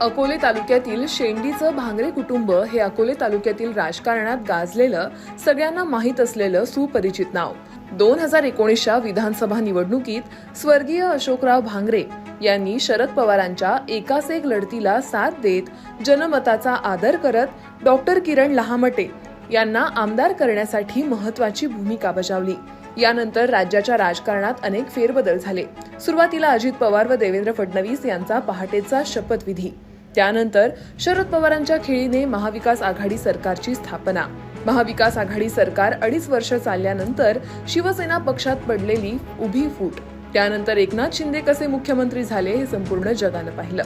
अकोले तालुक्यातील शेंडीचं भांगरे कुटुंब हे अकोले तालुक्यातील राजकारणात गाजलेलं सगळ्यांना माहीत असलेलं सुपरिचित नाव. दोन हजार एकोणीसच्या विधानसभा निवडणुकीत स्वर्गीय अशोकराव भांगरे यांनी शरद पवारांच्या एकास एक लढतीला साथ देत जनमताचा आदर करत डॉक्टर किरण लहामटे यांना आमदार करण्यासाठी महत्वाची भूमिका बजावली. यानंतर राज्याच्या राजकारणात अनेक फेरबदल झाले. सुरुवातीला अजित पवार व देवेंद्र फडणवीस यांचा पहाटेचा शपथविधी. त्यानंतर शरद पवारांच्या खेळीने महाविकास आघाडी सरकारची स्थापना. महाविकास आघाडी सरकार अडीच वर्ष चालल्यानंतर शिवसेना पक्षात पडलेली उभी फूट. त्यानंतर एकनाथ शिंदे कसे मुख्यमंत्री झाले हे संपूर्ण जगानं पाहिलं.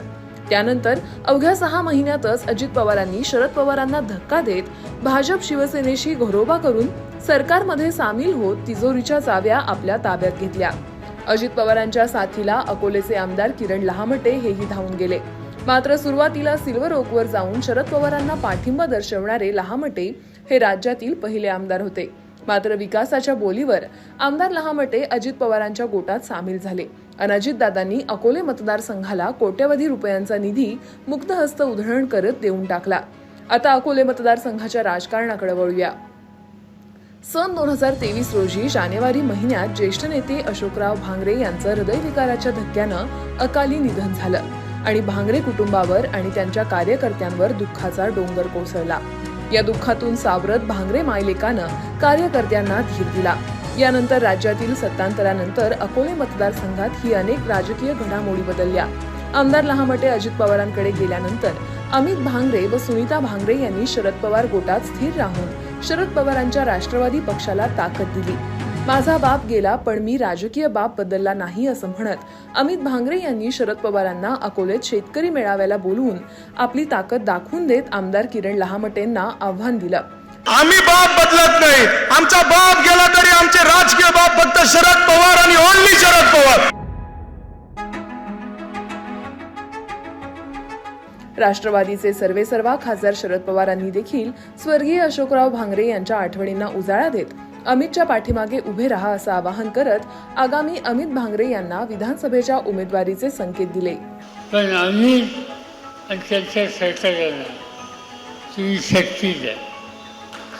त्यानंतर अवघ्या सहा महिन्यातच अजित पवारांनी शरद पवारांना धक्का देत भाजप शिवसेनेशी घरोबा करून सरकारमध्ये सामील होत तिजोरीच्या चाव्या आपल्या ताब्यात घेतल्या. अजित पवारांच्या साथीला अकोलेचे आमदार किरण लहामटे हेही धावून गेले. मात्र सुरुवातीला सिल्वर ओकवर जाऊन शरद पवारांना पाठिंबा दर्शवणारे लहामटे हे राज्यातील पहिले आमदार होते. मात्र विकासाच्या बोलीवर आमदार लहामटे अजित पवारांच्या गोटात सामील झाले. अजितदादांनी अकोले मतदारसंघाला कोट्यवधी रुपयांचा निधी मुक्तहस्त उधळण करत देऊन टाकला. आता अकोले मतदारसंघाच्या राजकारणाकडे वळूया. सन दोन हजार तेवीस रोजी जानेवारी महिन्यात ज्येष्ठ नेते अशोकराव भांगरे यांचं हृदयविकाराच्या धक्क्यानं अकाली निधन झालं. आणि भांगरे कुटुंबावर आणि त्यांच्या कार्यकर्त्यांवर दुःखाचा डोंगर कोसळला. या दुःखातून सावरत भांगरे मायलेकानं कार्यकर्त्यांना धीर दिला. यानंतर राज्यातील सत्तांतरानंतर अकोले मतदारसंघात ही अनेक राजकीय घडामोडी बदलल्या. आमदार लहामटे अजित पवारांकडे गेल्यानंतर अमित भांगरे व सुनीता भांगरे यांनी शरद पवार गोटात स्थिर राहून शरद पवारांच्या राष्ट्रवादी पक्षाला ताकद दिली. माझा बाप गेला पण मी राजकीय बाप बदलला नाही असं म्हणत. अमित भांगरे यांनी शरद पवारांना अकोलेत शेतकरी मेळाव्याला बोलवून आपली ताकद दाखवून देत आमदार किरण लहामटेंना आव्हान दिलं. आम्ही बाप बदलत नाही. आमचा बाप गेला तरी आमचे राजकीय बाप फक्त शरद पवार आणि ओनली शरद पवार. राष्ट्रवादीचे सर्वेसर्वा खासदार शरद पवारांनी देखील स्वर्गीय अशोकराव भांगरे यांच्या आठवणींना उजाळा देत अमितच्या पाठीमागे उभे राहा असं आवाहन करत आगामी अमित भांगरे यांना विधानसभेच्या उमेदवारीचे संकेत दिले. पण आम्ही त्यांच्या सरकारला तुम्ही शक्ती द्या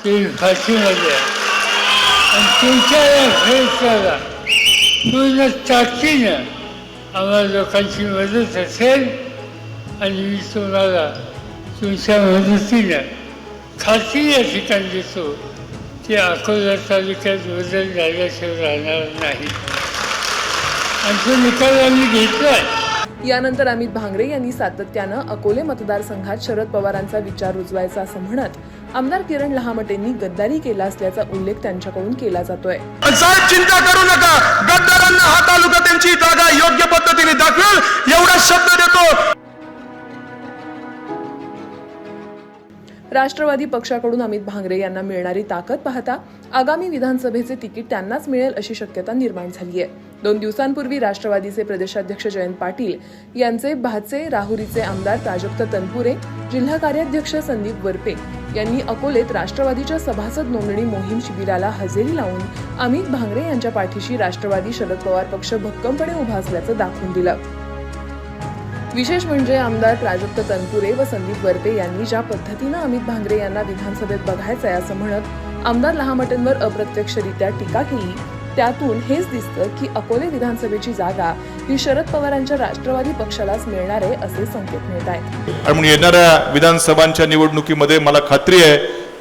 तुम्ही फाशीमध्ये आणि तुमच्या या फैसल्याला पूर्ण ताकदीनं आम्हाला लोकांची मदत असेल आणि मी तुम्हाला तुमच्या मदतीनं खात्री या ठिकाणी देतो. की अकोला तालुक्यात बदल झाल्याशिवाय राहणार नाही. आणि तो निकाल आम्ही घेतला आहे यानंतर अमित भांगरे यांनी सातत्यानं अकोले मतदारसंघात शरद पवारांचा विचार रुजवायचा असं म्हणत आमदार किरण लहामटेंनी गद्दारी केला असल्याचा उल्लेख त्यांच्याकडून केला जातोय. चिंता करू नका. गद्दारांना हा तालुका त्यांची जागा योग्य पद्धतीने दाखवेल. एवढा शब्द देतो. राष्ट्रवादी पक्षाकडून अमित भांगरे यांना मिळणारी ताकद पाहता आगामी विधानसभेचे तिकीट त्यांनाच मिळेल अशी शक्यता निर्माण झाली आहे दोन दिवसांपूर्वी राष्ट्रवादीचे प्रदेशाध्यक्ष जयंत पाटील यांचे भाचे राहुरीचे आमदार प्राजक्त तनपुरे जिल्हा कार्याध्यक्ष संदीप वरपे यांनी अकोलेत राष्ट्रवादीच्या सभासद नोंदणी मोहीम शिबिराला हजेरी लावून अमित भांगरे यांच्या पाठीशी राष्ट्रवादी शरद पवार पक्ष भक्कमपणे उभा असल्याचं दाखवून दिलं. विशेष म्हणजे आमदार प्राजक्त तनपुरे व संदीप वरपे यांनी ज्या पद्धतीनं अमित भांगरे यांना विधानसभेत बघायचं आहे असं म्हणत आमदार लहामटेंवर अप्रत्यक्षरित्या टीका केली त्यातून हेच दिसतं की अकोले विधानसभेची जागा ही शरद पवारांच्या राष्ट्रवादी पक्षालाच मिळणार आहे असे संकेत मिळत आहेत. म्हणून येणाऱ्या विधानसभांच्या निवडणुकीमध्ये मला खात्री आहे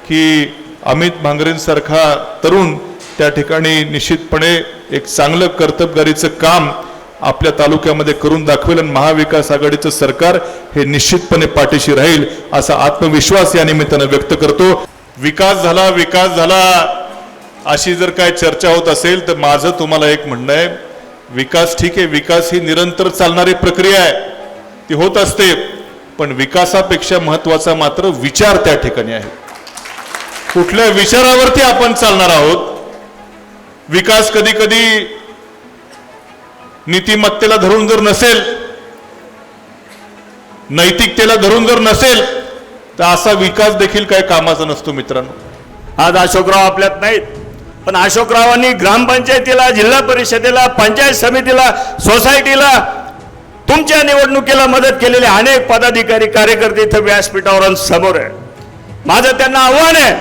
की अमित भांगरेंसारखा तरुण त्या ठिकाणी निश्चितपणे एक चांगलं कर्तबगारीचं काम आपल्या तालुक्यामध्ये करून दाखवेल आणि महाविकास आघाडीचं सरकार हे निश्चितपणे पाठीशी राहील असा आत्मविश्वास या निमित्तानं व्यक्त करतो. विकास झाला विकास झाला. अशी जर काय चर्चा होत असेल तर माझं तुम्हाला एक म्हणणं आहे. विकास ठीक आहे विकास ही निरंतर चालणारी प्रक्रिया आहे. ती होत असते पण विकासापेक्षा महत्त्वाचा मात्र विचार त्या ठिकाणी आहे. कुठल्या विचारावरती आपण चालणार आहोत? विकास कधी कधी नीतिमत्तेला धरून जर नसेल नैतिकतेला धरून जर नसेल तर असा विकास देखील काही कामाचा नसतो मित्रांनो. आज अशोकराव आपल्यात नाहीत पण अशोकरावांनी ग्रामपंचायतीला जिल्हा परिषदेला पंचायत समितीला सोसायटीला तुमच्या निवडणुकीला मदत केलेले अनेक पदाधिकारी कार्यकर्ते इथं व्यासपीठावर समोर आहे माझं त्यांना आव्हान आहे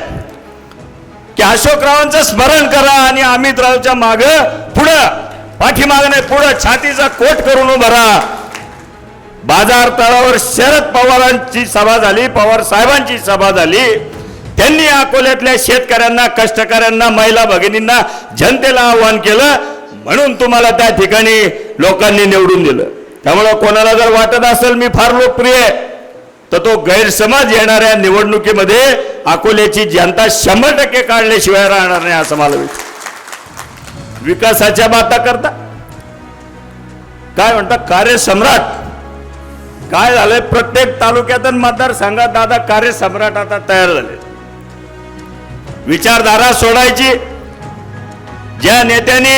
की अशोकरावांचं स्मरण करा आणि अमितरावच्या मागं माग पुढं पाठीमाग नाही पुढं छातीचा कोट करून उभा राहा. बाजार तळावर शरद पवारांची सभा झाली पवार साहेबांची सभा झाली. त्यांनी अकोल्यातल्या शेतकऱ्यांना कष्टकऱ्यांना महिला भगिनींना जनतेला आव्हान केलं. म्हणून तुम्हाला त्या ठिकाणी लोकांनी निवडून दिलं. त्यामुळं कोणाला जर वाटत असेल मी फार लोकप्रिय आहे तर तो गैरसमज येणाऱ्या निवडणुकीमध्ये अकोल्याची जनता शंभर टक्के काढल्याशिवाय राहणार नाही असं मला विचार विकासाच्या बाता करता. काय म्हणतात कार्यसम्राट. काय झालंय? प्रत्येक तालुक्यात आणि मतदारसंघात दादा कार्यसम्राट आता तयार झाले. विचारधारा सोडायची. ज्या नेत्यांनी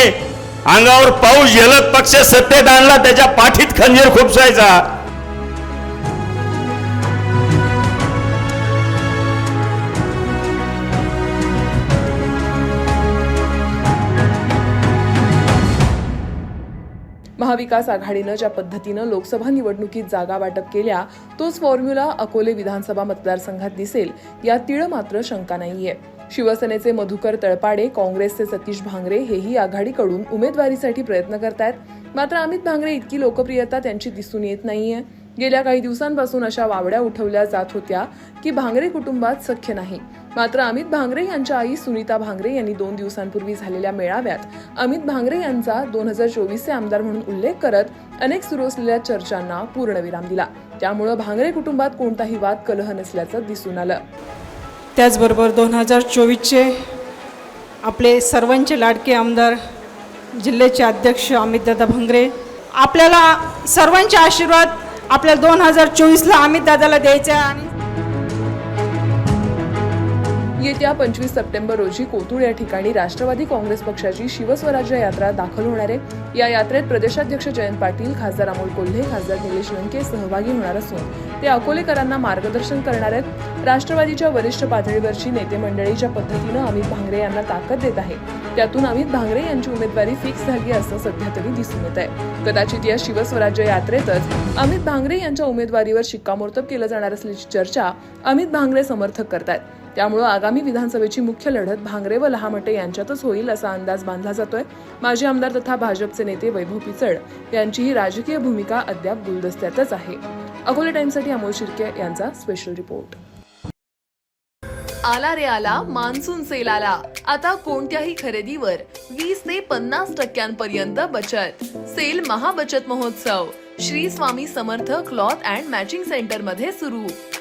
अंगावर पाऊस झेलत पक्ष सत्तेत आणला त्याच्या पाठीत खंजीर खुपसायचा. महाविकास आघाडीनं ज्या पद्धतीनं लोकसभा निवडणुकीत जागा वाटप केल्या तोच फॉर्म्युला अकोले विधानसभा मतदारसंघात दिसेल या तीळ मात्र शंका नाहीये. शिवसेनेचे मधुकर तळपाडे काँग्रेसचे सतीश भांगरे हेही आघाडीकडून उमेदवारीसाठी प्रयत्न करतायत. मात्र अमित भांगरे इतकी लोकप्रियता त्यांची दिसून येत नाहीये. गेल्या काही दिवसांपासून अशा वावड्या उठवल्या जात होत्या की भांगरे कुटुंबात सख्य नाही. मात्र अमित भांगरे यांच्या आई सुनीता भांगरे यांनी दोन दिवसांपूर्वी झालेल्या मेळाव्यात अमित भांगरे यांचा दोन हजार चोवीसचे आमदार म्हणून उल्लेख करत अनेक सुरू असलेल्या चर्चांना पूर्णविराम दिला. त्यामुळं भांगरे कुटुंबात कोणताही वाद कलह नसल्याचं दिसून आलं. त्याचबरोबर दोन हजार चोवीसचे आपले सर्वांचे लाडके आमदार जिल्ह्याचे अध्यक्ष अमितदादा भांगरे आपल्याला सर्वांचे आशीर्वाद आपल्याला दोन हजार चोवीसला अमितदादाला द्यायचे आहे आणि येत्या पंचवीस सप्टेंबर रोजी कोथरूड या ठिकाणी राष्ट्रवादी काँग्रेस पक्षाची शिवस्वराज्य यात्रा दाखल होणार आहे. या यात्रेत प्रदेशाध्यक्ष जयंत पाटील खासदार अमोल कोल्हे खासदार निलेश लंके सहभागी होणार असून ते अकोलेकरांना मार्गदर्शन करणार आहेत. राष्ट्रवादीच्या वरिष्ठ पातळीवरची नेते मंडळी ज्या पद्धतीनं अमित भांगरे यांना ताकद देत आहे. त्यातून अमित भांगरे यांची उमेदवारी फिक्स झाली असं सध्या तरी दिसून येत आहे कदाचित या शिवस्वराज्य यात्रेतच अमित भांगरे यांच्या उमेदवारीवर शिक्कामोर्तब केलं जाणार असल्याची चर्चा अमित भांगरे समर्थक करतायत. त्यामुळं आगामी विधानसभेची मुख्य लढत भांगरे व लहामटे यांच्यातच होईल असा अंदाज बांधला जातोय. माजी आमदार तथा भाजपचे नेते वैभव पिचड यांचीही राजकीय भूमिका अद्याप गुलदस्त्यातच आहे. अकोले टाइमसाठी अमोल शिर्के यांचा स्पेशल रिपोर्ट आला रे आला मान्सून सेल आला. आता कोणत्याही खरेदीवर वीस ते पन्नास टक्क्यांपर्यंत बचत. सेल महाबचत महोत्सव. Shri Swami Samarth cloth and matching सेंटरमध्ये सुरू.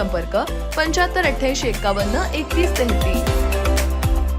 संपर्क पंच्याहत्तर अठ्ठ्याऐंशी एकावन्न एकतीस तेहतीस.